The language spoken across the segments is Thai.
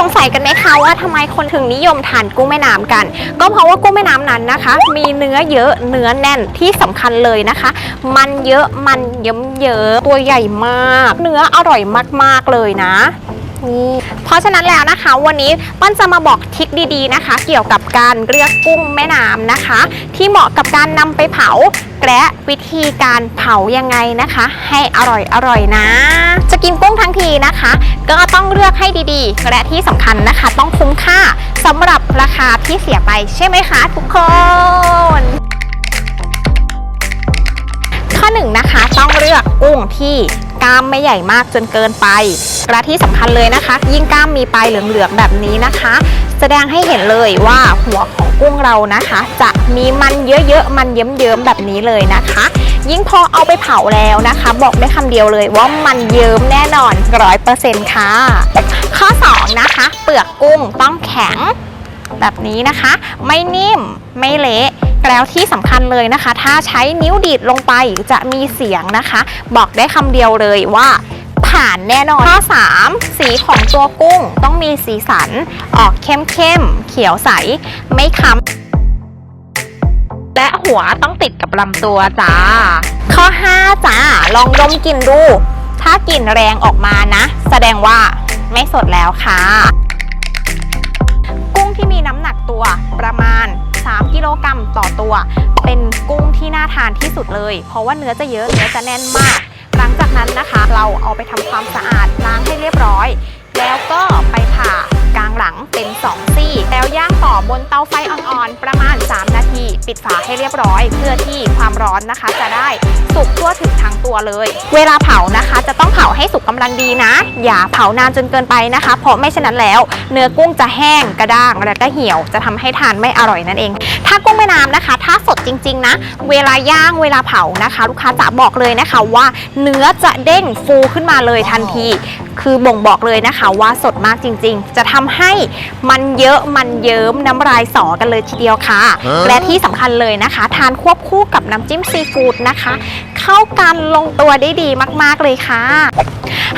สงสัยกันไหมคะว่าทำไมคนถึงนิยมทานกุ้งแม่น้ำกัน ก็เพราะว่ากุ้งแม่น้ำนั้นนะคะ มีเนื้อเยอะเนื้อแน่นที่สำคัญเลยนะคะ มันเยอะมันเยิ้มเยอะตัวใหญ่มาก เนื้ออร่อยมากๆเลยนะนี่เพราะฉะนั้นแล้วนะคะวันนี้ปั้นจะมาบอกทิคดีๆนะคะ เกี่ยวกับการเลือกกุ้งแม่น้ำนะคะ ที่เหมาะกับการนำไปเผา และวิธีการเผายังไงนะคะ ให้อร่อยอร่อยนะ จะกินกุ้งทั้งทีนะคะ ก็ต้องเลือกให้ดีๆ และที่สำคัญนะคะ ต้องคุ้มค่าสำหรับราคาที่เสียไปใช่ไหมคะ ทุกคน กล้ามไม่ใหญ่มากจนเกินไปและที่สำคัญเลยนะคะ ยิ่งกล้ามมีปลายเหลืองๆแบบนี้นะคะ แสดงให้เห็นเลยว่าหัวของกุ้งเรานะคะ จะมีมันเยอะๆมันเยิ้มๆแบบนี้เลยนะคะ ยิ่งพอเอาไปเผาแล้วนะคะ บอกได้คำเดียวเลยว่ามันเยิ้มแน่นอนร้อยเปอร์เซ็นต์ค่ะ ข้อสองนะคะ เปลือกกุ้งต้องแข็งแบบนี้นะคะ ไม่นิ่มไม่เละ แล้วที่สำคัญเลยนะคะ ถ้าใช้นิ้วดีดลงไปจะมีเสียงนะคะ บอกได้คำเดียวเลยว่าผ่านแน่นอน ข้อ 3 สีของตัวกุ้งต้องมีสีสันออกเข้มเข้มเขียวใส ไม่ค้ำและหัวต้องติดกับลำตัวจ้า ข้อ 5 จ้า ลองดมกลิ่นดู ถ้ากลิ่นแรงออกมานะ แสดงว่าไม่สดแล้วค่ะ กุ้งที่มีน้ำหนักตัว ตัวเป็นกุ้งที่น่าทานที่สุดเลย เพราะว่าเนื้อจะเยอะเนื้อจะแน่นมาก หลังจากนั้นนะคะ เราเอาไปทำความสะอาดล้างให้เรียบร้อย แล้วก็ไปผ่ากลางหลังเป็น 2 ซี่ แล้วย่างต่อบนเตาไฟอ่อนๆประมาณ 3 ปิดฝาให้เรียบร้อย เพื่อที่ความร้อนนะคะ จะได้สุกทั่วถึงทั้งตัวเลย เวลาเผานะคะ จะต้องเผาให้สุกกำลังดีนะ อย่าเผานานจนเกินไปนะคะ เพราะไม่เช่นนั้นแล้ว เนื้อกุ้งจะแห้งกระด้างและก็เหี่ยวจะทำให้ทานไม่อร่อยนั่นเอง ถ้ากุ้งแม่น้ำนะคะ ถ้าสดจริงๆนะ เวลาย่างเวลาเผานะคะ ลูกค้าจะบอกเลยนะคะว่าเนื้อจะเด้งฟูขึ้นมาเลยทันที คือบ่งบอกเลยนะคะว่าสดมากจริง ๆ จะทำให้มันเยอะมันเยิ้มน้ำลายสอกันเลยทีเดียวค่ะ และที่สำคัญเลยนะคะ ทานควบคู่กับน้ำจิ้มซีฟู้ดนะคะ เข้ากันลงตัวได้ดีมากๆเลยค่ะ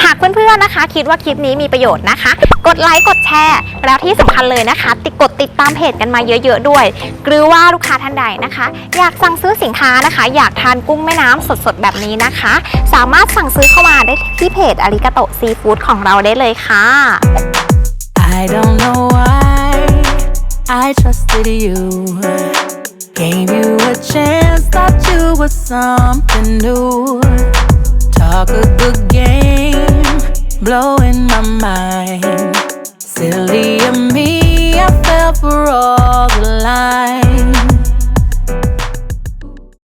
หากเพื่อนๆนะคะ คิดว่าคลิปนี้มีประโยชน์นะคะ กดไลค์กดแชร์แล้วที่สำคัญเลยนะคะ ติดกดติดตามเพจกันมาเยอะ ๆ ด้วย หรือว่าลูกค้าท่านใดนะคะ อยากสั่งซื้อสินค้านะคะ อยากทานกุ้งแม่น้ำสดๆแบบนี้นะคะ สามารถสั่งซื้อเข้ามาได้ที่เพจอาริกาโตซีฟู้ดของเราได้เลยค่ะ I don't know why I trusted you. Were something new. Talk a good game, blowing my mind. Silly of me,